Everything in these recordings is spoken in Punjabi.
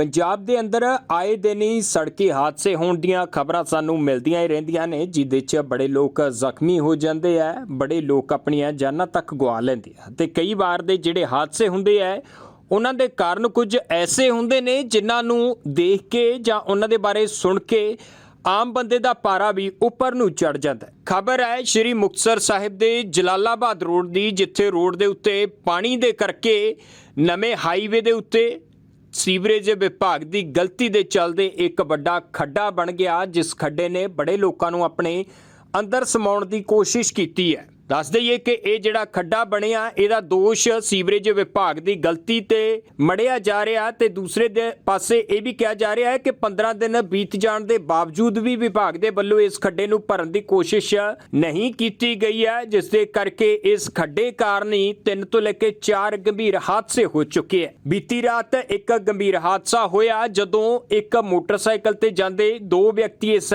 ਪੰਜਾਬ ਦੇ ਅੰਦਰ ਆਏ ਦਿਨ ਹੀ ਸੜਕੀ ਹਾਦਸੇ ਹੋਣ ਦੀਆਂ ਖਬਰਾਂ ਸਾਨੂੰ ਮਿਲਦੀਆਂ ਹੀ ਰਹਿੰਦੀਆਂ ਨੇ ਜਿਦੇ 'ਚ ਬੜੇ ਲੋਕ ਜ਼ਖਮੀ ਹੋ ਜਾਂਦੇ ਆ, ਬੜੇ ਲੋਕ ਆਪਣੀਆਂ ਜਾਨਾਂ ਤੱਕ ਗਵਾ ਲੈਂਦੇ ਆ ਤੇ ਕਈ ਵਾਰ ਦੇ ਜਿਹੜੇ ਹਾਦਸੇ ਹੁੰਦੇ ਆ, ਉਹਨਾਂ ਦੇ ਕਾਰਨ ਕੁਝ ਐਸੇ ਹੁੰਦੇ ਨੇ ਜਿਨ੍ਹਾਂ ਨੂੰ ਦੇਖ ਕੇ ਜਾਂ ਉਹਨਾਂ ਦੇ ਬਾਰੇ ਸੁਣ ਕੇ ਆਮ ਬੰਦੇ ਦਾ ਪਾਰਾ ਵੀ ਉੱਪਰ ਨੂੰ ਚੜ ਜਾਂਦਾ ਹੈ। ਖਬਰ ਹੈ ਸ਼੍ਰੀ ਮੁਕਤਸਰ ਸਾਹਿਬ ਦੇ ਜਲਾਲਾਬਾਦ ਰੋਡ ਦੀ, ਜਿੱਥੇ ਰੋਡ ਦੇ ਉੱਤੇ ਪਾਣੀ ਦੇ ਕਰਕੇ ਨਵੇਂ ਹਾਈਵੇ ਦੇ ਉੱਤੇ ਸੀਵਰੇਜ ਵਿਭਾਗ ਦੀ ਗਲਤੀ ਦੇ ਚੱਲਦੇ ਇੱਕ ਵੱਡਾ ਖੱਡਾ ਬਣ ਗਿਆ, ਜਿਸ ਖੱਡੇ ਨੇ ਬੜੇ ਲੋਕਾਂ ਨੂੰ ਆਪਣੇ ਅੰਦਰ ਸਮਾਉਣ ਦੀ ਕੋਸ਼ਿਸ਼ ਕੀਤੀ ਹੈ। ਦੱਸ ਦਈਏ ਕਿ ਇਹ ਜਿਹੜਾ ਖੱਡਾ ਬਣਿਆ, ਇਹਦਾ ਦੋਸ਼ ਸੀਵਰੇਜ ਵਿਭਾਗ ਦੀ ਗਲਤੀ ਤੇ ਮੜਿਆ ਜਾ ਰਿਹਾ ਤੇ ਦੂਸਰੇ ਦੇ ਪਾਸੇ ਇਹ ਵੀ ਕਿਹਾ ਜਾ ਰਿਹਾ ਹੈ ਕਿ 15 ਦਿਨ ਬੀਤ ਜਾਣ ਦੇ ਬਾਵਜੂਦ ਵੀ ਵਿਭਾਗ ਦੇ ਵੱਲੋਂ ਇਸ ਖੱਡੇ ਨੂੰ ਭਰਨ ਦੀ ਕੋਸ਼ਿਸ਼ ਨਹੀਂ ਕੀਤੀ ਗਈ ਹੈ, ਜਿਸ ਦੇ ਕਰਕੇ ਇਸ ਖੱਡੇ ਕਾਰਨ ਹੀ ਤਿੰਨ ਤੋਂ ਲੈ ਕੇ ਚਾਰ ਗੰਭੀਰ ਹਾਦਸੇ ਹੋ ਚੁੱਕੇ ਹੈ। ਬੀਤੀ ਰਾਤ ਇੱਕ ਗੰਭੀਰ ਹਾਦਸਾ ਹੋਇਆ, ਜਦੋਂ ਇੱਕ ਮੋਟਰਸਾਈਕਲ ਤੇ ਜਾਂਦੇ ਦੋ ਵਿਅਕਤੀ ਇਸ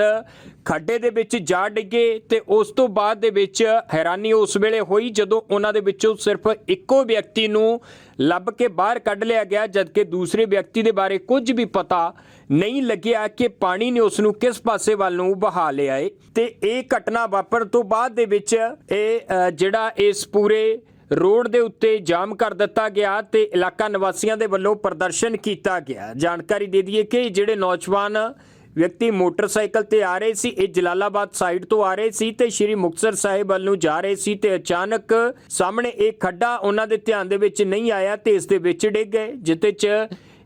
ਖੱਡੇ ਦੇ ਵਿੱਚ ਜਾ ਡਿੱਗੇ ਤੇ ਉਸ ਤੋਂ ਬਾਅਦ ਦੇ ਵਿੱਚ ਹੈਰਾਨੀ ਉਸ ਵੇਲੇ ਹੋਈ ਜਦੋਂ ਉਹਨਾਂ ਦੇ ਵਿੱਚੋਂ ਸਿਰਫ ਇੱਕੋ ਵਿਅਕਤੀ ਨੂੰ ਲੱਭ ਕੇ ਬਾਹਰ ਕੱਢ ਲਿਆ ਗਿਆ, ਜਦਕਿ ਦੂਸਰੇ ਵਿਅਕਤੀ ਦੇ ਬਾਰੇ ਕੁਝ ਵੀ ਪਤਾ ਨਹੀਂ ਲੱਗਿਆ ਕਿ ਪਾਣੀ ਨੇ ਉਸ ਨੂੰ ਕਿਸ ਪਾਸੇ ਵੱਲ ਨੂੰ ਬਹਾ ਲਿਆ ਏ। ਤੇ ਇਹ ਘਟਨਾ ਵਾਪਰਨ ਤੋਂ ਬਾਅਦ ਦੇ ਵਿੱਚ ਇਹ ਜਿਹੜਾ ਇਸ ਪੂਰੇ ਰੋਡ ਦੇ ਉੱਤੇ ਜਾਮ ਕਰ ਦਿੱਤਾ ਗਿਆ ਤੇ ਇਲਾਕਾ ਨਿਵਾਸੀਆਂ ਦੇ ਵੱਲੋਂ ਪ੍ਰਦਰਸ਼ਨ ਕੀਤਾ ਗਿਆ। ਜਾਣਕਾਰੀ ਦੇ ਦਈਏ ਕਿ ਜਿਹੜੇ ਨੌਜਵਾਨ ਵਿਅਕਤੀ ਮੋਟਰਸਾਈਕਲ ਤੇ ਆ ਰਹੇ ਸੀ, ਇਹ ਜਲਾਲਾਬਾਦ ਸਾਈਡ ਤੋਂ ਆ ਰਹੇ ਸੀ ਤੇ ਸ਼੍ਰੀ ਮੁਕਤਸਰ ਸਾਹਿਬ ਵੱਲ ਨੂੰ ਜਾ ਰਹੇ ਸੀ ਤੇ ਅਚਾਨਕ ਸਾਹਮਣੇ ਇਹ ਖੱਡਾ ਉਹਨਾਂ ਦੇ ਧਿਆਨ ਦੇ ਵਿੱਚ ਨਹੀਂ ਆਇਆ ਤੇ ਇਸ ਦੇ ਵਿੱਚ ਡਿੱਗ ਗਏ ਜਿੱਤੇ ਚ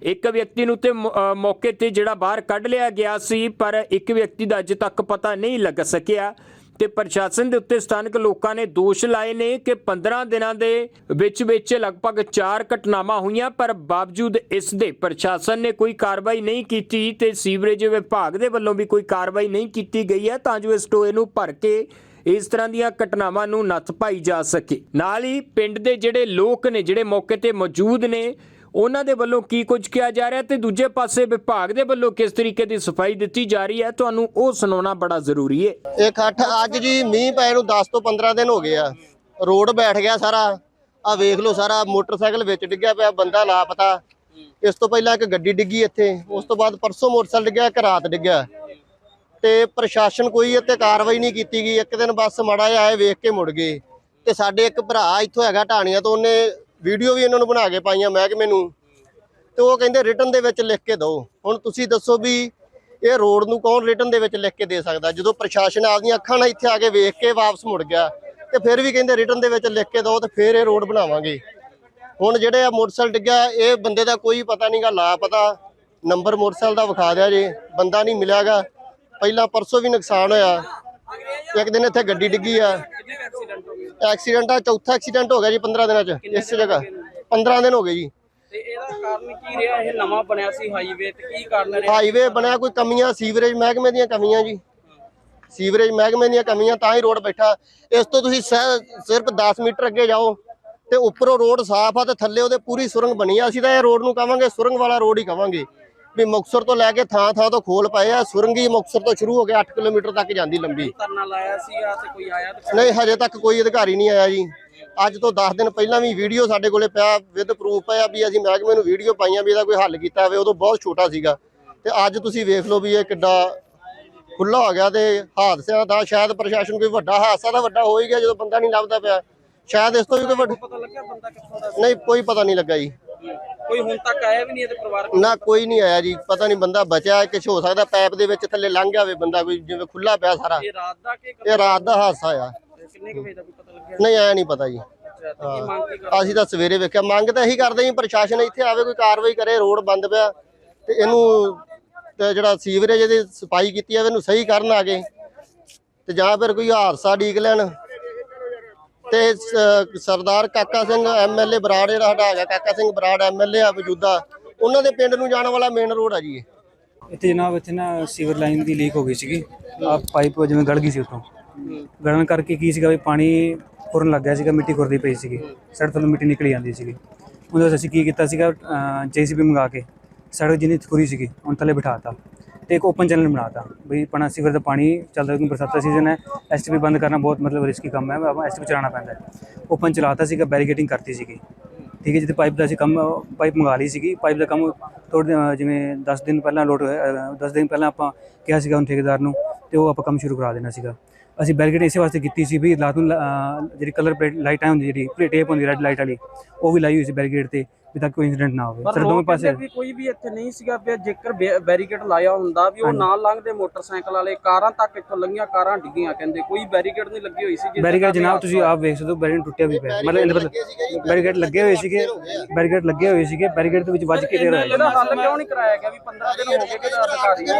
ਇੱਕ ਵਿਅਕਤੀ ਨੂੰ ਤੇ ਮੌਕੇ ਤੇ ਜਿਹੜਾ ਬਾਹਰ ਕੱਢ ਲਿਆ ਗਿਆ ਸੀ, ਪਰ ਇੱਕ ਵਿਅਕਤੀ ਦਾ ਅਜੇ ਤੱਕ ਪਤਾ ਨਹੀਂ ਲੱਗ ਸਕਿਆ। ਤੇ ਪ੍ਰਸ਼ਾਸਨ ਦੇ ਉੱਤੇ ਸਥਾਨਕ ਲੋਕਾਂ ਨੇ ਦੋਸ਼ ਲਾਏ ਨੇ ਕਿ 15 ਦਿਨਾਂ ਦੇ ਵਿੱਚ ਵਿੱਚ ਲਗਭਗ 4 ਘਟਨਾਵਾਂ ਹੋਈਆਂ, ਪਰ ਬਾਵਜੂਦ ਇਸ ਦੇ ਪ੍ਰਸ਼ਾਸਨ ਨੇ ਕੋਈ ਕਾਰਵਾਈ ਨਹੀਂ ਕੀਤੀ ਤੇ ਸੀਵਰੇਜ ਵਿਭਾਗ ਦੇ ਵੱਲੋਂ ਵੀ ਕੋਈ ਕਾਰਵਾਈ ਨਹੀਂ ਕੀਤੀ ਗਈ ਹੈ ਤਾਂ ਜੋ ਇਸ ਟੋਏ ਨੂੰ ਭਰ ਕੇ ਇਸ ਤਰ੍ਹਾਂ ਦੀਆਂ ਘਟਨਾਵਾਂ ਨੂੰ ਨੱਥ ਪਾਈ ਜਾ ਸਕੇ। ਨਾਲ ਹੀ ਪਿੰਡ ਦੇ ਜਿਹੜੇ ਲੋਕ ਨੇ, ਜਿਹੜੇ ਮੌਕੇ ਤੇ ਮੌਜੂਦ ਨੇ ਉਹਨਾਂ ਦੇ ਵੱਲੋਂ ਕੀ ਕੁਝ ਕਿਹਾ ਜਾ ਰਿਹਾ ਤੇ ਦੂਜੇ ਪਾਸੇ ਵਿਭਾਗ ਦੇ ਵੱਲੋਂ ਕਿਸ ਤਰੀਕੇ ਦੀ ਸਫ਼ਾਈ ਦਿੱਤੀ ਜਾ ਰਹੀ ਹੈ, ਤੁਹਾਨੂੰ ਉਹ ਸੁਣਾਉਣਾ ਬੜਾ ਜ਼ਰੂਰੀ ਹੈ। ਇਹ ਇਕੱਠ ਅੱਜ ਜੀ ਮੀਂਹ ਪਏ ਨੂੰ 10 ਤੋਂ 15 ਦਿਨ ਹੋ ਗਏ ਆ। ਰੋਡ ਬੈਠ ਗਿਆ ਸਾਰਾ। ਆ ਵੇਖ ਲਓ ਸਾਰਾ, ਮੋਟਰਸਾਈਕਲ ਵਿੱਚ ਡਿੱਗਿਆ ਪਿਆ, ਬੰਦਾ ਲਾਪਤਾ। ਇਸ ਤੋਂ ਪਹਿਲਾਂ ਇੱਕ ਗੱਡੀ ਡਿੱਗੀ ਇੱਥੇ। ਉਸ ਤੋਂ ਬਾਅਦ ਪਰਸੋਂ ਮੋਟਰਸਾਈਕਲ ਡਿੱਗਿਆ, ਇੱਕ ਰਾਤ ਡਿੱਗਿਆ। ਤੇ ਪ੍ਰਸ਼ਾਸਨ ਕੋਈ ਇੱਥੇ ਕਾਰਵਾਈ ਨਹੀਂ ਕੀਤੀ ਗਈ। ਇੱਕ ਦਿਨ ਬੱਸ ਮੜਾ ਆਏ, ਵੇਖ ਕੇ ਮੁੜ ਗਏ। ਤੇ ਸਾਡੇ ਇੱਕ ਭਰਾ ਇੱਥੋਂ ਹੈਗਾ ਢਾਣੀਆਂ ਤੋਂ, ਉਹਨੇ ਵੀਡੀਓ ਵੀ ਇਹਨਾਂ ਨੂੰ ਬਣਾ ਕੇ ਪਾਈਆਂ ਮਹਿਕਮੇ ਨੂੰ ਤੇ ਉਹ ਕਹਿੰਦੇ ਰਿਟਨ ਦੇ ਵਿੱਚ ਲਿਖ ਕੇ ਦਿਓ। ਹੁਣ ਤੁਸੀਂ ਦੱਸੋ ਵੀ ਇਹ ਰੋਡ ਨੂੰ ਕੌਣ ਰਿਟਨ ਦੇ ਵਿੱਚ ਲਿਖ ਕੇ ਦੇ ਸਕਦਾ? ਜਦੋਂ ਪ੍ਰਸ਼ਾਸਨ ਆਪਦੀਆਂ ਅੱਖਾਂ ਨਾਲ ਇੱਥੇ ਆ ਕੇ ਵੇਖ ਕੇ ਵਾਪਸ ਮੁੜ ਗਿਆ, ਤੇ ਫਿਰ ਵੀ ਕਹਿੰਦੇ ਰਿਟਨ ਦੇ ਵਿੱਚ ਲਿਖ ਕੇ ਦਿਓ ਤੇ ਫਿਰ ਇਹ ਰੋਡ ਬਣਾਵਾਂਗੇ। ਹੁਣ ਜਿਹੜੇ ਆ ਮੋਟਰਸਾਈਕਲ ਡਿੱਗਿਆ, ਇਹ ਬੰਦੇ ਦਾ ਕੋਈ ਪਤਾ ਨਹੀਂਗਾ ਲਾ ਪਤਾ ਨੰਬਰ ਮੋਟਰਸਾਈਕਲ ਦਾ ਵਿਖਾ ਦਿਆ ਜੇ, ਬੰਦਾ ਨਹੀਂ ਮਿਲਿਆਗਾ ਪਹਿਲਾਂ ਪਰਸੋਂ ਵੀ ਨੁਕਸਾਨ ਹੋਇਆ। ਇੱਕ ਦਿਨ ਇੱਥੇ ਗੱਡੀ ਡਿੱਗੀ ਆ। ਐਕਸੀਡੈਂਟ ਆ ਚੌਥਾ ਐਕਸੀਡੈਂਟ ਹੋ ਗਿਆ ਜੀ 15 ਦਿਨਾਂ ਚ ਇਸ ਜਗ੍ਹਾ। 15 ਦਿਨ ਹੋ ਗਏ ਜੀ। ਤੇ ਇਹਦਾ ਕਾਰਨ ਕੀ ਰਿਹਾ? ਇਹ ਨਵਾਂ ਬਣਿਆ ਸੀ ਹਾਈਵੇ ਤੇ ਕੀ ਕਾਰਨ ਰਿਹਾ? ਹਾਈਵੇ ਬਣਿਆ ਕੋਈ ਕਮੀਆਂ ਸੀਵਰੇਜ ਮਹਿਕਮੇ ਦੀਆਂ ਕਮੀਆਂ ਜੀ। ਸੀਵਰੇਜ ਮਹਿਕਮੇ ਦੀਆਂ ਕਮੀਆਂ ਤਾਂ ਹੀ ਰੋਡ ਬੈਠਾ। ਇਸ ਤੋਂ ਤੁਸੀਂ ਸਿਰਫ 10 ਮੀਟਰ ਅੱਗੇ ਜਾਓ ਤੇ ਉੱਪਰੋਂ ਰੋਡ ਸਾਫ਼ ਆ ਤੇ ਥੱਲੇ ਉਹਦੇ ਪੂਰੀ ਸੁਰੰਗ ਬਣੀ ਆ। ਅਸੀਂ ਤਾਂ ਇਹ ਰੋਡ ਨੂੰ ਕਵਾਂਗੇ ਸੁਰੰਗ ਵਾਲਾ ਰੋਡ ਹੀ ਕਵਾਂਗੇ। ਵੀ ਮੁਕਤਸਰ ਤੋਂ ਲੈ ਕੇ ਥਾਂ ਥਾਂ ਤੋਂ ਖੋਲ ਪਏ ਆ ਸੁਰੰਗੀ ਮੁਕਤਸਰ ਤੋਂ ਸ਼ੁਰੂ ਹੋ ਕੇ 8 ਕਿਲੋਮੀਟਰ ਤੱਕ ਜਾਂਦੀ ਲੰਬੀ। ਧਰਨਾ ਲਾਇਆ ਸੀਗਾ ਤੇ ਕੋਈ ਆਇਆ ਤੇ ਨਹੀਂ ਹਜੇ ਤੱਕ ਕੋਈ ਅਧਿਕਾਰੀ ਨਹੀਂ ਆਇਆ ਜੀ। ਅੱਜ ਤੋਂ 10 ਦਿਨ ਪਹਿਲਾਂ ਵੀ ਵੀਡੀਓ ਸਾਡੇ ਕੋਲੇ ਪਿਆ ਵਿਦ ਪ੍ਰੂਫ ਪਿਆ ਵੀ ਅਸੀਂ ਮਹਿਕਮੇ ਨੂੰ ਵੀਡੀਓ ਪਾਈਆਂ ਵੀ ਇਹਦਾ ਕੋਈ ਹੱਲ ਕੀਤਾ ਹੋਵੇ ਉਦੋਂ ਬਹੁਤ ਛੋਟਾ ਸੀਗਾ। ਤੇ ਅੱਜ ਤੁਸੀਂ ਵੇਖ ਲਓ ਵੀ ਇਹ ਕਿੱਡਾ ਖੁੱਲਾ ਹੋ ਗਿਆ ਤੇ ਹਾਦਸਿਆਂ ਦਾ ਸ਼ਾਇਦ ਪ੍ਰਸ਼ਾਸਨ ਕੋਈ ਵੱਡਾ ਹਾਦਸਾ ਤਾਂ ਵੱਡਾ ਹੋ ਹੀ ਗਿਆ ਜਦੋਂ ਬੰਦਾ ਨਹੀਂ ਲੱਭਦਾ ਪਿਆ। ਸ਼ਾਇਦ ਇਸ ਤੋਂ ਵੀ ਕੋਈ ਵੱਡਾ ਪਤਾ ਲੱਗਿਆ ਬੰਦਾ ਕਿੱਥੋਂ ਦਾ ਨਹੀਂ ਕੋਈ ਪਤਾ ਨਹੀਂ ਲੱਗਾ ਜੀ। ਸੀ? ਕੋਈ ਹੁਣ ਤੱਕ ਆਇਆ ਵੀ ਨਹੀਂ ਇਹਦੇ ਪਰਿਵਾਰਕ ਨਾ ਕੋਈ ਨਹੀਂ ਆਇਆ ਜੀ। ਪਤਾ ਨਹੀਂ ਬੰਦਾ ਬਚਿਆ ਕੁਛ ਹੋ ਸਕਦਾ ਪੈਪ ਦੇ ਵਿੱਚ ਥੱਲੇ ਲੰਘ ਹੋਵੇ ਬੰਦਾ ਕੋਈ ਜਿਵੇਂ ਖੁੱਲਾ ਪਿਆ ਸਾਰਾ। ਇਹ ਰਾਤ ਦਾ ਕਿ ਇਹ ਰਾਤ ਦਾ ਹਾਦਸਾ ਆ। ਕਿੰਨੇ ਕੁ ਵਜੇ ਦਾ ਕੋਈ ਪਤਾ ਲੱਗਿਆ? ਨਹੀਂ ਆਇਆ ਨਹੀਂ ਪਤਾ ਜੀ। ਅੱਛਾ, ਤੇ ਕੀ ਮੰਗ ਕੀ ਕਰ ਅਸੀਂ ਤਾਂ ਸਵੇਰੇ ਵੇਖਿਆ। ਮੰਗ ਤਾਂ ਇਹੀ ਕਰਦੇ ਜੀ ਪ੍ਰਸ਼ਾਸਨ ਇੱਥੇ ਆਵੇ ਕੋਈ ਕਾਰਵਾਈ ਕਰੇ ਰੋਡ ਬੰਦ ਪਿਆ। ਤੇ ਇਹਨੂੰ ਤੇ ਜਿਹੜਾ ਸੀਵਰੇਜ ਦੀ ਸਫ਼ਾਈ ਕੀਤੀ ਜਾਵੇ ਇਹਨੂੰ ਸਹੀ ਕਰਨ ਆਗੇ ਤੇ ਜਾਂ ਫਿਰ ਕੋਈ ਹਾਦਸਾ ਡੀਕ ਲੈਣ। ਤੇ ਸ- ਸਰਦਾਰ ਕਾਕਾ ਸਿੰਘ ਐਮਐਲਏ ਬਰਾੜ, ਜਿਹੜਾ ਸਾਡਾ ਹੈਗਾ ਕਾਕਾ ਸਿੰਘ ਬਰਾੜ ਐਮਐਲਏ ਆ ਮੌਜੂਦਾ, ਉਹਨਾਂ ਦੇ ਪਿੰਡ ਨੂੰ ਜਾਣ ਵਾਲਾ ਮੇਨ ਰੋਡ ਆ ਜੀ ਇਹ। ਇੱਥੇ ਜਨਾਬ ਇੱਥੇ ਨਾ ਸੀਵਰ ਲਾਈਨ ਦੀ ਲੀਕ ਹੋ ਗਈ ਸੀਗੀ। ਆ ਪਾਈਪ ਜਿਵੇਂ ਗੜ ਗਈ ਸੀ ਉੱਥੋਂ। ਗੜਨ ਕਰਕੇ ਕੀ ਸੀਗਾ ਵੀ ਪਾਣੀ ਖੁਰਨ ਲੱਗ ਗਿਆ ਸੀਗਾ, ਮਿੱਟੀ ਖੁਰਦੀ ਪਈ ਸੀਗੀ। ਸੜਕ ਤੋਂ ਮਿੱਟੀ ਨਿਕਲੀ ਜਾਂਦੀ ਸੀਗੀ। ਉਹਦੇ ਵਾਸਤੇ ਅਸੀਂ ਕੀ ਕੀਤਾ ਸੀਗਾ ਜੀਸੀਬੀ ਮੰਗਾ ਕੇ ਸੜਕ ਜਿੰਨੀ ਖੁਰੀ ਸੀਗੀ, ਉਹਨੂੰ ਥੱਲੇ ਬਿਠਾਤਾ ਤੇ ਇੱਕ ਓਪਨ ਚੈਨਲ ਬਣਾਤਾ। ਬਈ ਪਣਾ ਸੀਵਰ ਦਾ ਪਾਣੀ ਚੱਲਦਾ ਕਿਉਂਕਿ ਬਰਸਾਤ ਦਾ ਸੀਜ਼ਨ ਹੈ ਐਸਟੀਪੀ ਬੰਦ ਕਰਨਾ ਬਹੁਤ ਮਤਲਬ ਰਿਸਕੀ ਕੰਮ ਹੈ ਆਪਾਂ ਐਸਟੀਪੀ ਚਲਾਉਣਾ ਪੈਂਦਾ ਓਪਨ ਚਲਾਤਾ ਸੀਗਾ ਬੈਰੀਕੇਡਿੰਗ ਕਰਤੀ ਸੀਗੀ। ਠੀਕ ਹੈ ਜਿੱਥੇ ਪਾਈਪ ਦਾ ਅਸੀਂ ਕੰਮ ਪਾਈਪ ਮੰਗਾ ਲਈ ਸੀਗੀ। ਪਾਈਪ ਦਾ ਕੰਮ ਥੋੜ੍ਹੇ ਜਿਵੇਂ 10 ਦਿਨ ਪਹਿਲਾਂ ਲੋਡ ਹੋਇਆ 10 ਦਿਨ ਪਹਿਲਾਂ ਆਪਾਂ ਕਿਹਾ ਸੀਗਾ ਉਹਨੂੰ ਠੇਕੇਦਾਰ ਨੂੰ ਤੇ ਉਹ ਆਪਾਂ ਕੰਮ ਸ਼ੁਰੂ ਕਰਾ ਦੇਣਾ ਸੀਗਾ। ਅਸੀਂ ਬੈਰੀਕੇਡ ਇਸੇ ਵਾਸਤੇ ਕੀਤੀ ਸੀ ਵੀ ਰਾਤ ਨੂੰ ਅਹ, ਜਿਹੜੀ ਕਲਰ ਪਲੇਟ ਲਾਈਟਾਂ ਹੁੰਦੀ ਜਿਹੜੀ ਪਲੇਟ ਟੇਪ ਹੁੰਦੀ ਰੈੱਡ ਲਾਈਟ ਵਾਲੀ ਉਹ ਵੀ ਲਾਈ ਹੋਈ ਸੀ ਬੈਰੀਕੇਡ ਤੇ। ਵੀ ਤਾਂ ਕੋਈ ਇਨਸੀਡੈਂਟ ਨਾ ਹੋਵੇ। ਪਰ ਸਰ ਦੋਵੇਂ ਪਾਸੇ ਵੀ ਕੋਈ ਵੀ ਇੱਥੇ ਨਹੀਂ ਸੀਗਾ ਪਿਆ ਜੇਕਰ ਬੈਰੀਕੇਡ ਲਾਇਆ ਹੁੰਦਾ ਵੀ ਉਹ ਨਾਲ ਲੰਘਦੇ ਮੋਟਰਸਾਈਕਲ ਵਾਲੇ ਕਾਰਾਂ ਤੱਕ ਇੱਥੋਂ ਲੰਘੀਆਂ ਕਾਰਾਂ ਡਿੱਗੀਆਂ ਕਹਿੰਦੇ। ਕੋਈ ਬੈਰੀਕੇਡ ਨਹੀਂ ਲੱਗੀ ਹੋਈ ਸੀ ਬੈਰੀਕੇਡ ਜਨਾਬ ਤੁਸੀਂ ਆਪ ਵੇਖ ਸਕਦੇ ਹੋ ਬੈਰੀਕੇਡ ਟੁੱਟਿਆ ਵੀ ਪਿਆ। ਮਤਲਬ ਬੈਰੀਕੇਡ ਲੱਗੇ ਹੋਏ ਸੀਗੇ ਬੈਰੀਕੇਡ ਲੱਗੇ ਹੋਏ ਸੀਗੇ ਬੈਰੀਕੇਡ ਦੇ ਵਿੱਚ ਵੱਜ ਕੇ ਦੇਰ ਹੋਇਆ ਇਹਦਾ ਹੱਲ ਕਿਉਂ ਨਹੀਂ ਕਰਾਇਆ ਗਿਆ ਵੀ 15 ਦਿਨ ਹੋ ਗਏ ਕਿ ਅਧਿਕਾਰੀ ਨੇ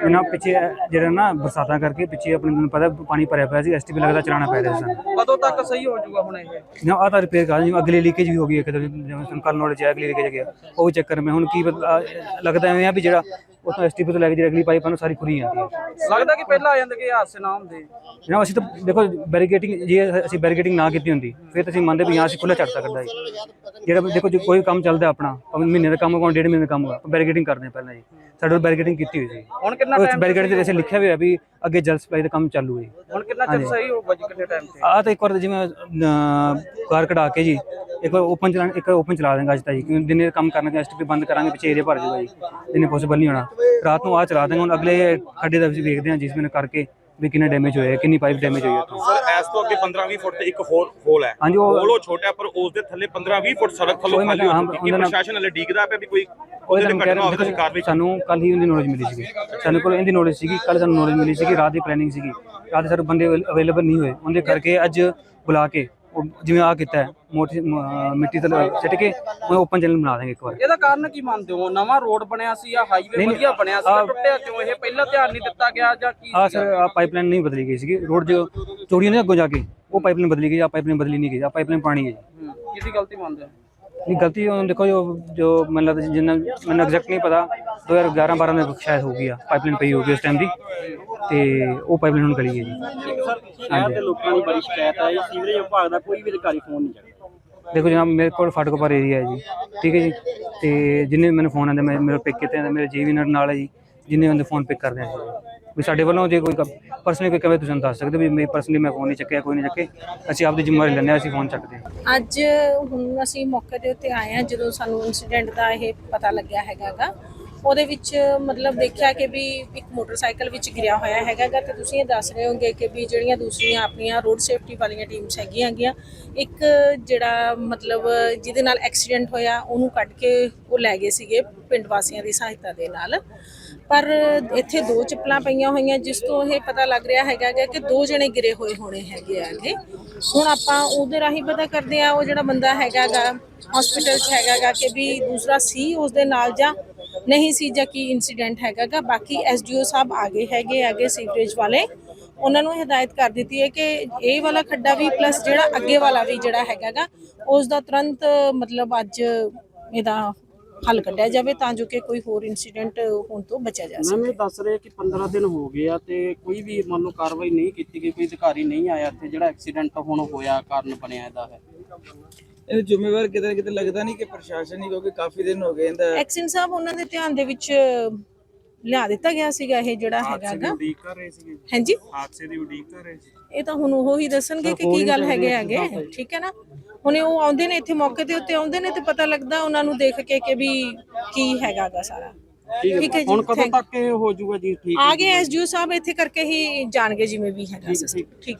ਇਹਨਾਂ ਪਿੱਛੇ ਜਿਹੜਾ ਨਾ ਬਰਸਾਤਾਂ ਕਰਕੇ ਪਿੱਛੇ ਆਪਣੇ ਨੂੰ ਪਤਾ ਪਾਣੀ ਭਰਿਆ ਪਿਆ ਸੀ ਐਸਟੀਪੀ ਲੱਗਦਾ ਚਲਾਉਣਾ ਪੈ ਰਿਹਾ ਸੀ ਕਦੋਂ ਤੱਕ ਸਹੀ ਹੋ ਜਾਊਗਾ ਹੁਣ ਇਹ? ਨਾ ਆ ਤਾਂ ਰਿਪੇਅਰ ਕਰ ਅਗਲੀ ਲੀਕੇਜ ਵੀ ਹੋ ਗਈ ਇੱਕ ਤਾਂ ਜਿਵੇਂ ਸਾਨੂੰ ਨੋਟ ਚ ਅਗਲੀ ਲੀਕੇਜ ਗਿਆ ਉਹ ਵੀ ਚੱਕਰ ਮੈਂ ਹੁਣ ਕੀ ਲੱਗਦਾ ਐਵੇਂ ਆ ਵੀ ਜਿਹੜਾ ਉਥੋਂ ਐਸਟੀਪੀ ਤੋਂ ਲੈ ਕੇ ਜਿਹੜੀ ਅਗਲੀ ਪਾਈਪ ਆ ਨੂੰ ਸਾਰੀ ਖੁਰੀ ਜਾਂਦੀ ਹੈ ਲੱਗਦਾ ਕਿ ਪਹਿਲਾਂ ਆ ਜਾਂਦੇ ਕਿ ਹਾਦਸੇ ਨਾ ਹੁੰਦੇ। ਨਾ ਅਸੀਂ ਤਾਂ ਦੇਖੋ ਬੈਰੀਕੇਟਿੰਗ ਜੇ ਅਸੀਂ ਬੈਰੀਕੇਟਿੰਗ ਨਾ ਕੀਤੀ ਹੁੰਦੀ ਫਿਰ ਤਾਂ ਅਸੀਂ ਮੰਨਦੇ ਵੀ ਹਾਂ ਅਸੀਂ ਖੁੱਲਾ ਛੱਡ ਸਕਦਾ ਜੀ। ਜਿਹੜਾ ਦੇਖੋ ਜੇ ਕੋਈ ਕੰਮ ਚੱਲਦਾ ਆਪਣਾ ਭਾਵੇਂ ਮਹੀਨੇ ਦਾ ਕੰਮ ਹੋਵੇ ਡੇਢ ਮਹੀਨੇ ਦਾ ਕੰਮ ਹੋਵੇ ਬੈਰੀਕੇਟਿੰਗ ਕਰਦੇ ਹਾਂ ਪਹਿਲਾਂ ਜੀ। ਸਾਡੇ ਕੋਲ ਬੈਰੀਕੇਟਿੰਗ ਕੀਤੀ ਹੋਈ ਸੀ। ਹੁਣ ਕਿੰਨਾ ਟਾਈਮ ਬੈਰੀਕੇਡ ਦੇ ਵਿੱਚ ਲਿਖਿਆ ਹੋਇਆ ਵੀ ਅੱਗੇ ਜਲ ਸਪਲਾਈ ਦਾ ਕੰਮ ਚਾਲੂ ਹੈ। ਹੁਣ ਕਿੰਨਾ ਚਿਰ ਸਹੀ ਹੋਊਗਾ ਜੀ ਕਿੰਨੇ ਟਾਈਮ ਤੇ? ਆ ਤਾਂ ਇੱਕ ਵਾਰ ਜਿਵੇਂ ਅਹ, ਕਾਰ ਕਢਾ ਕੇ ਜੀ ਇੱਕ ਵਾਰ ਓਪਨ ਚਲਾ ਇੱਕ ਓਪਨ ਚਲਾ ਦੇਂਗਾ ਅੱਜ ਤਾਂ ਜੀ ਕਿਉਂਕਿ ਦਿਨੇ ਕੰਮ ਕਰਨਾ ਐਸਟੀਪੀ ਬੰਦ ਕਰਾਂਗੇ ਪਿੱਛੇ ਏਰੀਆ ਭਰ ਜਾਊਗਾ ਜੀ। ਦਿਨੇ ਪੋਸੀਬਲ ਨਹੀਂ ਹੋਣਾ। ਰਾਤ ਨੂੰ ਆ ਚਲਾ ਦੇਂਗੇ ਹੁਣ ਅਗਲੇ ਖੱਡੇ ਦਾ ਵੀ ਵੇਖਦੇ ਹਾਂ ਜਿਸ ਵਿੱਚ ਕਰਕੇ ਵੀ ਕਿੰਨਾ ਡੈਮੇਜ ਹੋਇਆ ਕਿੰਨੀ ਪਾਈਪ ਡੈਮੇਜ ਹੋਈ ਹੈ ਉੱਥੋਂ। ਸਰ ਇਸ ਤੋਂ ਅੱਗੇ 15-20 ਫੁੱਟ ਤੇ ਇੱਕ ਹੋਰ ਹੋਲ ਹੈ। ਹਾਂਜੀ ਉਹ ਹੋਲ ਉਹ ਛੋਟਾ ਹੈ, ਪਰ ਉਸ ਦੇ ਥੱਲੇ 15-20 ਫੁੱਟ ਸੜਕ ਥੱਲੋਂ ਉਹੀ ਮੈਂ ਖਾਲੀ ਹੋ ਹਾਂ, ਚੁੱਕੀ ਹੈ। ਉਹਦੇ ਨਾਲ- ਪ੍ਰਸ਼ਾਸਨ ਹਲੇ ਡੀਕਦਾ ਪਿਆ ਵੀ ਕੋਈ ਉਹਦੇ ਨਾਲ ਕਹਿ ਰਹੇ ਤੁਸੀਂ ਕਾਰਵਾਈ ਸਾਨੂੰ ਕੱਲ ਹੀ ਉਹਦੀ ਨੌਲੇਜ ਮਿਲੀ ਸੀਗੀ। ਸਾਨੂੰ ਕੋਲ ਇਹਦੀ ਨੌਲੇਜ ਸੀਗੀ ਕੱਲ ਸਾਨੂੰ ਨੌਲੇਜ ਮਿਲੀ ਸੀਗੀ ਰਾਤ ਦੀ ਪਲੈਨਿੰਗ ਸੀਗੀ। ਰਾਤ ਦੇ ਸਾਰੇ ਬੰਦੇ ਅਵੇਲੇਬਲ ਨਹੀਂ ਹੋਏ। ਉਹਦੇ ਕਰਕੇ ਅੱਜ ਬੁਲਾ ਕੇ ਉਹ ਜਿਵੇਂ ਆ ਕੀਤਾ ਮੋਟੀ ਮਿੱਟੀ ਤੇ ਸਿੱਟ ਕੇ ਉਹ ਓਪਨ ਚੈਨਲ ਬਣਾ ਦਾਂਗੇ ਇੱਕ ਵਾਰ। ਇਹਦਾ ਕਾਰਨ ਕੀ ਮੰਨਦੇ ਹੋ? ਨਵਾਂ ਰੋਡ ਬਣਿਆ ਸੀ ਆ ਹਾਈਵੇ ਵਧੀਆ ਬਣਿਆ ਸੀ ਟੁੱਟਿਆ ਕਿਉਂ? ਇਹ ਪਹਿਲਾਂ ਧਿਆਨ ਨਹੀਂ ਦਿੱਤਾ ਗਿਆ ਜਾਂ ਕੀ ਆ ਸਰ ਆ ਪਾਈਪਲਾਈਨ ਨਹੀਂ ਬਦਲੀ ਗਈ ਸੀਗੀ। ਰੋਡ ਜੋ ਚੋਰੀ ਨੇ ਅੱਗੋਂ ਜਾ ਕੇ ਉਹ ਪਾਈਪਲਾਈਨ ਬਦਲੀ ਗਈ ਆ ਪਾਈਪਲਾਈਨ ਬਦਲੀ ਨਹੀਂ ਗਈ ਆ ਪਾਈਪਲਾਈਨ ਪਾਣੀ ਹੈ ਜੀ। ਕਿਹਦੀ ਗਲਤੀ ਮੰਨਦੇ ਹੋ? ਨਹੀਂ ਗਲਤੀ ਉਹ ਦੇਖੋ ਜੋ ਜੋ ਮੈਨੂੰ ਲੱਗਦਾ ਜਿੰਨਾ ਮੈਨੂੰ ਐਗਜ਼ੈਕਟ ਨਹੀਂ ਪਤਾ 2011 12 में ਸ਼ਾਇਦ ਹੋ ਗਈ ਆ ਪਾਈਪਲਾਈਨ ਪਈ ਹੋਗੀ ਉਸ ਟਾਈਮ ਦੀ। ਤੇ ਉਹ ਪਾਈਪਲਾਈਨ ਹੁਣ ਗਲੀ ਹੈ ਜੀ। ਸ਼ਹਿਰ ਦੇ ਲੋਕਾਂ ਦੀ ਬੜੀ ਸ਼ਿਕਾਇਤ ਆਈ ਸੀਵਰੇਜ ਵਿਭਾਗ ਦਾ ਕੋਈ ਵੀ ਅਧਿਕਾਰੀ ਫੋਨ ਨਹੀਂ ਚੱਕਦਾ। ਦੇਖੋ ਜਨਾਬ ਮੇਰੇ ਕੋਲ ਫਾਟਕੋਪਰ ਏਰੀਆ ਹੈ ਜੀ ਠੀਕ ਹੈ ਜੀ। ਤੇ ਜਿੰਨੇ ਵੀ ਮੈਨੂੰ ਫੋਨ ਆਉਂਦੇ ਮੈਂ ਮੇਰੇ ਪਿਕ ਕੀਤੇ ਜਾਂਦੇ ਮੇਰੇ ਜੀਵੀਨਰ ਨਾਲ ਹੈ ਜੀ ਜਿੰਨੇ ਹੁੰਦੇ ਫੋਨ ਪਿਕ ਕਰਦੇ ਆ ਜੀ। ਵੀ ਸਾਡੇ ਵੱਲੋਂ ਜੇ ਕੋਈ ਪਰਸਨਲੀ ਕੋਈ ਕਵੇ ਤੁਸੀਂ ਦੱਸ ਸਕਦੇ ਵੀ ਮੈਂ ਪਰਸਨਲੀ ਮੈਂ ਫੋਨ ਨਹੀਂ ਚੱਕਿਆ, ਕੋਈ ਨਹੀਂ ਚੱਕੇ। ਅਸੀਂ ਆਪਦੀ ਜ਼ਿੰਮੇਵਾਰੀ ਲੈਂਦੇ ਹਾਂ, ਅਸੀਂ ਫੋਨ ਚੱਕਦੇ ਹਾਂ। ਅੱਜ ਹੁਣ ਅਸੀਂ ਮੌਕੇ ਦੇ ਉੱਤੇ ਆਏ ਹਾਂ, ਜਦੋਂ ਸਾਨੂੰ ਇਨਸੀਡੈਂਟ ਦਾ ਇਹ ਪਤਾ ਲੱਗਿਆ ਹੈਗਾਗਾ। ਉਹਦੇ ਵਿੱਚ ਮਤਲਬ ਦੇਖਿਆ ਕਿ ਵੀ ਇੱਕ ਮੋਟਰਸਾਈਕਲ ਵਿੱਚ ਗਿਰਿਆ ਹੋਇਆ ਹੈਗਾਗਾ ਤੇ ਤੁਸੀਂ ਇਹ ਦੱਸ ਰਹੇ ਹੋਗੇ ਕਿ ਵੀ ਜਿਹੜੀਆਂ ਦੂਸਰੀਆਂ ਆਪਣੀਆਂ ਰੋਡ ਸੇਫਟੀ ਵਾਲੀਆਂ ਟੀਮਸ ਹੈਗੀਆਂ ਹੈਗੀਆਂ ਇੱਕ ਜਿਹੜਾ ਮਤਲਬ ਜਿਹਦੇ ਨਾਲ ਐਕਸੀਡੈਂਟ ਹੋਇਆ, ਉਹਨੂੰ ਕੱਢ ਕੇ ਉਹ ਲੈ ਗਏ ਸੀਗੇ ਪਿੰਡ ਵਾਸੀਆਂ ਦੀ ਸਹਾਇਤਾ ਦੇ ਨਾਲ। ਪਰ ਇੱਥੇ ਦੋ ਚੱਪਲਾਂ ਪਈਆਂ ਹੋਈਆਂ, ਜਿਸ ਤੋਂ ਇਹ ਪਤਾ ਲੱਗ ਰਿਹਾ ਹੈਗਾ ਗਾ ਕਿ ਦੋ ਜਣੇ ਗਿਰੇ ਹੋਏ ਹੋਣੇ ਹੈਗੇ ਆਗੇ ਹੁਣ ਆਪਾਂ ਉਹਦੇ ਰਾਹੀਂ ਪਤਾ ਕਰਦੇ ਆ ਉਹ ਜਿਹੜਾ ਬੰਦਾ ਹੈਗਾਗਾ ਹਸਪੀਟਲ 'ਚ ਹੈਗਾਗਾ ਕਿ ਵੀ ਦੂਸਰਾ ਸੀ ਉਸ ਦੇ ਨਾਲ ਜਾਂ ਨਹੀਂ ਸੀ ਜਾਂ ਕੀ ਇਨਸੀਡੈਂਟ ਹੈਗਾਗਾ ਬਾਕੀ ਐਸਡੀਓ ਸਾਹਿਬ ਆਗੇ ਹੈਗੇ ਆਗੇ ਸੀਵਰੇਜ ਵਾਲੇ ਉਹਨਾਂ ਨੂੰ ਹਦਾਇਤ ਕਰ ਦਿੱਤੀ ਹੈ ਕਿ ਇਹ ਵਾਲਾ ਖੱਡਾ ਵੀ ਪਲੱਸ ਜਿਹੜਾ ਅੱਗੇ ਵਾਲਾ ਵੀ ਜਿਹੜਾ ਹੈਗਾਗਾ ਉਸ ਦਾ ਤੁਰੰਤ ਮਤਲਬ ਅੱਜ ਇਹਦਾ ਹੱਲ ਕੱਢਿਆ ਜਾਵੇ ਤਾਂ ਜੋ ਕਿ ਕੋਈ ਹੋਰ ਇਨਸੀਡੈਂਟ ਹੋਣ ਤੋਂ ਬਚਿਆ ਜਾ ਸਕੇ ਇਹ ਦੱਸ ਰਹੇ ਕਿ 15 ਦਿਨ ਹੋ ਗਏ ਆ ਤੇ ਕੋਈ ਵੀ ਮੰਨ ਲਓ ਕਾਰਵਾਈ ਨਹੀਂ ਕੀਤੀ ਗਈ ਕੋਈ ਅਧਿਕਾਰੀ ਨਹੀਂ ਆਇਆ ਇੱਥੇ ਜਿਹੜਾ ਐਕਸੀਡੈਂਟ ਹੁਣ ਹੋਇਆ ਕਾਰਨ ਬਣਿਆ ਇਹਦਾ ਹੈ। ਇਹ ਜ਼ਿੰਮੇਵਾਰ ਕਿਤੇ ਨਾ ਕਿਤੇ ਲੱਗਦਾ ਨਹੀਂ ਕਿ ਪ੍ਰਸ਼ਾਸਨ ਹੀ ਕਿਉਂਕਿ ਕਾਫੀ ਦਿਨ ਹੋ ਗਏ ਇਹਦਾ। ਐਕਸ਼ਨ ਸਾਹਿਬ ਉਹਨਾਂ ਦੇ ਧਿਆਨ ਦੇ ਵਿੱਚ ਲਿਆ ਦਿੱਤਾ ਗਿਆ ਸੀਗਾ ਇਹ ਜਿਹੜਾ ਹੈਗਾਗਾ ਉਡੀਕ ਕਰ ਰਹੇ ਸੀਗੇ ਹਾਂਜੀ। ਹਾਦਸੇ ਦੀ ਉਡੀਕ ਕਰ ਰਹੇ ਸੀ। ਇਹ ਤਾਂ ਹੁਣ ਉਹ ਹੀ ਦੱਸਣਗੇ ਕਿ ਕੀ ਗੱਲ ਹੈਗੇ ਹੈਗੇ ਠੀਕ ਹੈ ਨਾ? ਹੁਣੇ ਉਹ ਆਉਂਦੇ ਨੇ ਇੱਥੇ ਮੌਕੇ ਦੇ ਉੱਤੇ ਆਉਂਦੇ ਨੇ ਤੇ ਪਤਾ ਲੱਗਦਾ ਉਹਨਾਂ ਨੂੰ ਦੇਖ ਕੇ ਕਿ ਵੀ ਕੀ ਹੈਗਾਗਾ ਸਾਰਾ। ਠੀਕ ਹੈ ਜੀ ਹੁਣ ਕਦੋਂ ਤੱਕ ਇਹ ਹੋ ਜਾਊਗਾ ਜੀ? ਠੀਕ ਆ ਗਏ ਐਸਡੀਓ ਸਾਹਿਬ ਇੱਥੇ ਕਰਕੇ ਹੀ ਜਾਣਗੇ ਜਿਵੇਂ ਵੀ ਹੈਗਾ ਸਿਸਟਮ ਠੀਕ।